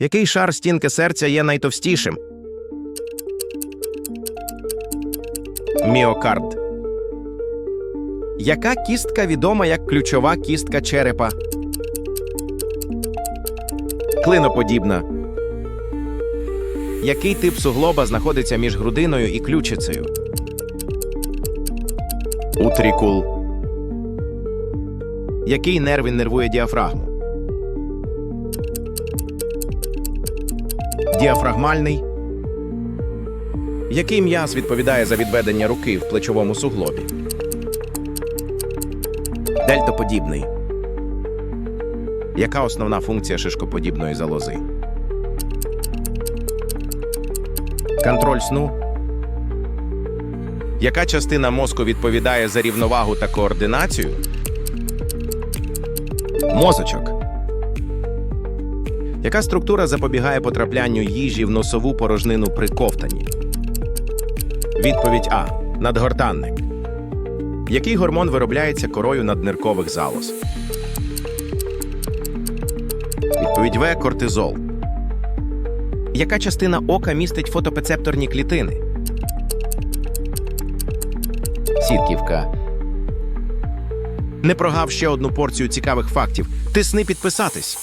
Який шар стінки серця є найтовстішим? Міокард. Яка кістка відома як ключова кістка черепа? Клиноподібна. Який тип суглоба знаходиться між грудиною і ключицею? Утрікул. Який нерв іннервує діафрагму? Діафрагмальний. Який м'яз відповідає за відведення руки в плечовому суглобі? Дельтоподібний. Яка основна функція шишкоподібної залози? Контроль сну. Яка частина мозку відповідає за рівновагу та координацію? Мозочок. Яка структура запобігає потраплянню їжі в носову порожнину при ковтанні? Відповідь А. Надгортанник. Який гормон виробляється корою надниркових залоз? Відповідь В. Кортизол. Яка частина ока містить фотопецепторні клітини? Сітківка. Не прогав ще одну порцію цікавих фактів. Тисни підписатись.